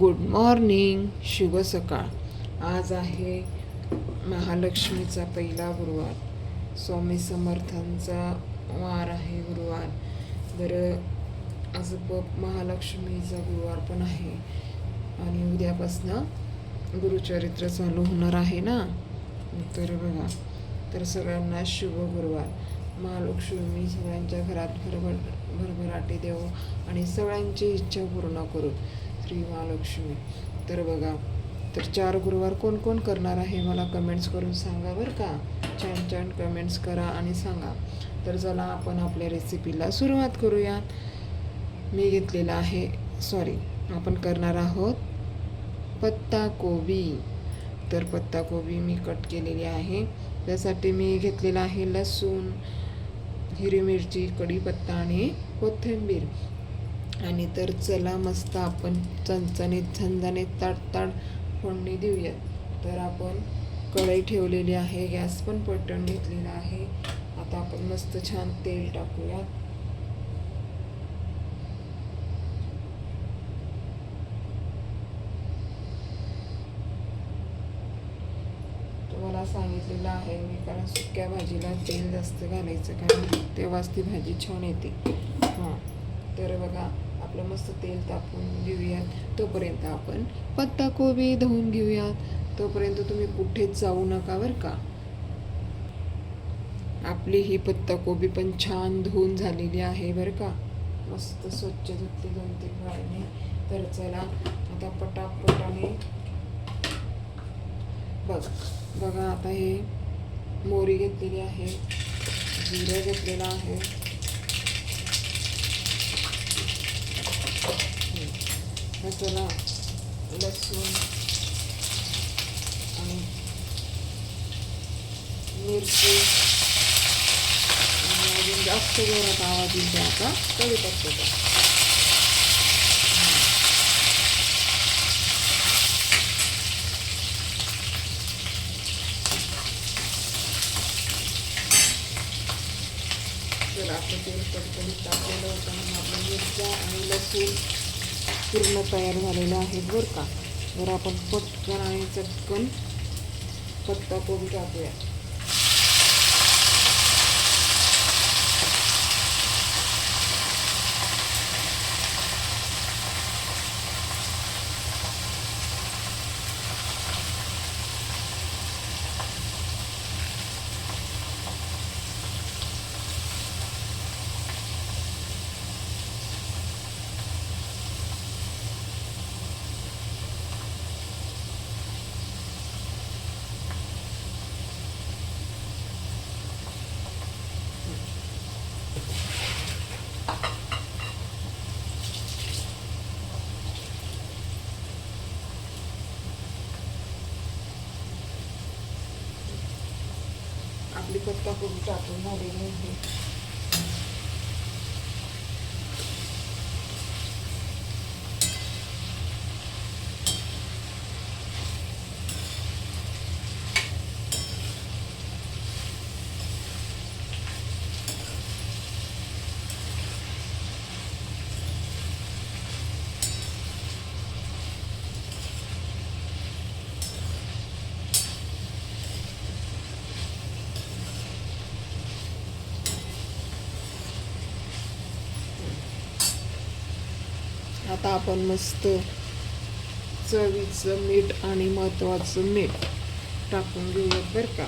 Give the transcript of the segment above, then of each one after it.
Good morning शुभ सकाळ. आज आहे महालक्ष्मीचा पहिला गुरुवार. स्वामी समर्थांचा वार आहे गुरुवार. तर आज प महालक्ष्मीचा गुरुवार पण आहे. आणि उद्यापासनं गुरुचरित्र चालू होणार आहे ना? तर बघा तर सगळ्यांना शुभ गुरुवार. महालक्ष्मी सगळ्यांच्या घरात भरभर भरभराटी देऊ आणि सगळ्यांची इच्छा पूर्ण करू. श्री महालक्ष्मी. तर बघा तर चार गुरुवार कोण कोण करणार आहे मला कमेंट्स करून सांगा बरं का. छान छान कमेंट्स करा आणि सांगा. तर चला आपण आपल्या रेसिपीला सुरुवात करूयात. मी घेतलेला आहे सॉरी आपण करणार आहोत पत्ता कोबी. तर पत्ता कोबी मी कट केलेली आहे. त्यासाठी मी घेतलेला आहे लसूण हिरवी मिरची कढीपत्ता आणि कोथिंबीर. आणि तर चला मस्त आपण चणचणीत झणझणीत ताट फोडणी देऊयात. तर आपण कढई ठेवलेली आहे गॅस पण पटण घेतलेला आहे. आता आपण मस्त छान तेल टाकूयात. तुम्हाला सांगितलेलं आहे मी कारण सुक्या भाजीला तेल जास्त घालायचं कारण तेव्हाच ती भाजी छान येते. हां तर बघा आपलं मस्त तेल तापून घेऊयात तोपर्यंत आपण पत्ता कोबी धुवून घेऊयात. तोपर्यंत तुम्ही कुठेच जाऊ नका बरं का. आपली ही पत्ता कोबी पण छान धुवून झालेली आहे बरं का. मस्त स्वच्छ धुतली दोन तीन वेळाने तर चला आता पटापटाने बघ बघा आता हे मोरी घेतलेली आहे जिरं घेतलेलं आहे. हं. चला लसूण आणि मिरची आणि अजून जास्त जोरात आवाज येईल ते आता कढीपत्त्याचा तर आपलं तेल कडकडीत टाकलेलं होतं म्हणून आपल्या मिरच्या आणि लसूण पूर्ण तयार झालेलं आहे बरं का बरं आपण पटकन आणि चटकन पत्ता कोबी टाकूया. आपली पत्ता कोबी टाकून झालेली आहे. आता आपण मस्त चवीचं मीठ आणि महत्त्वाचं मीठ टाकून घेऊयात बरं का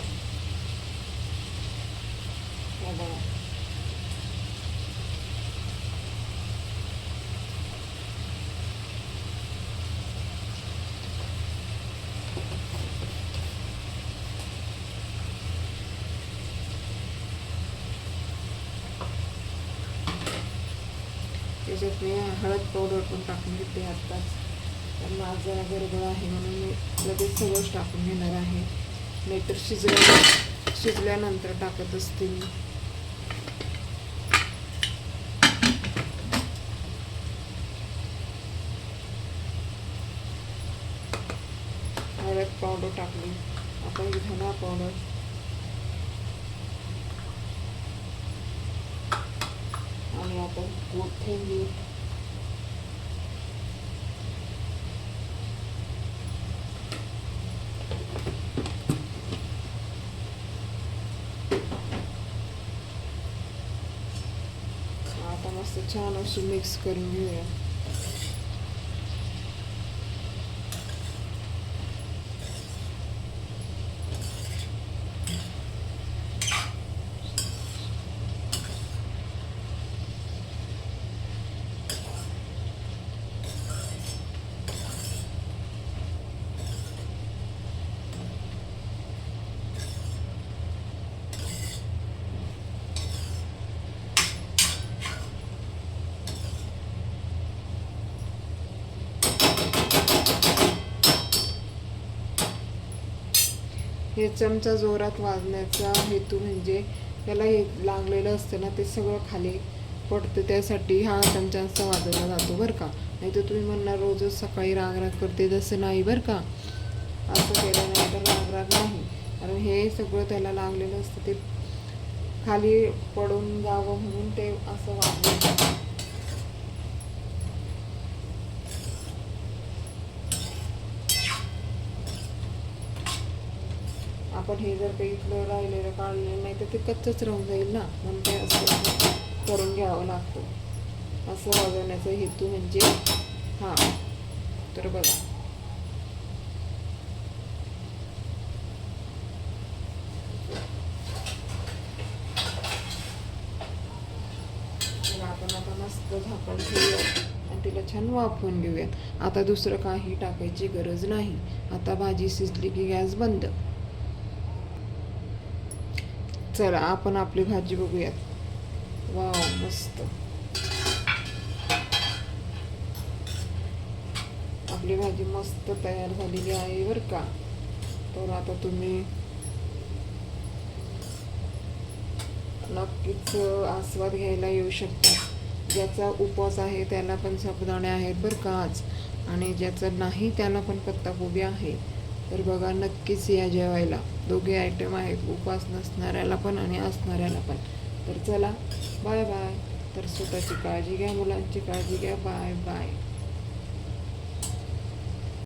हा बघा. त्याच्यात मी हळद पावडर पण टाकून घेते आत्ताच. कारण आज जरा गडबड आहे म्हणून मी लगेच सगळंच टाकून घेणार आहे. नाहीतर शिजल्या शिजल्यानंतर टाकत असते मी. हळद पावडर टाकली. आपण धना powder continue. Top almost the time, I should mix good in. हे चमचा जोरात वाजण्याचा हेतू म्हणजे त्याला हे लागलेलं असतं ना ते सगळं खाली पडतं. त्यासाठी हा चमचा असा वाजवला जातो बरं का? नाही तर तुम्ही म्हणणार रोजच सकाळी रागराग करते तसं नाही बरं का? असं केल्यानंतर रागराग राग नाही. कारण हे सगळं त्याला लागलेलं असतं ते खाली पडून जावं म्हणून ते असं वाजलं जातं. आपण हे जर काही इथलं राहिलेलं काढलेलं नाही तर ते कच्चंच राहून जाईल ना. म्हणून ते असं करून घ्यावं लागतं. असं वाजवण्याचा हेतू म्हणजे हा. तर बघा. तर आपण आता मस्त झाकण ठेवूया आणि तिला छान वाफवून घेऊयात. आता दुसरं काही टाकायची गरज नाही. आता भाजी शिजली की गॅस बंद. चला आपण आपली भाजी बघूयात. वाव मस्त. आपली भाजी मस्त तयार झालेली आहे बरं का. तर आता तुम्ही नक्कीच आस्वाद घ्यायला येऊ शकता. ज्याचा उपवास आहे त्याला पण साबुदाणे आहेत बरं का आज. आणि ज्याचं नाही त्याला पण पत्ताकोबी आहे. तर बघा नक्कीच या जेवायला. दोघे आयटम आहेत उपवास नसणाऱ्याला पण आणि असणाऱ्याला पण. तर चला बाय बाय तर स्वतःची काळजी घ्या मुलांची काळजी घ्या. Bye bye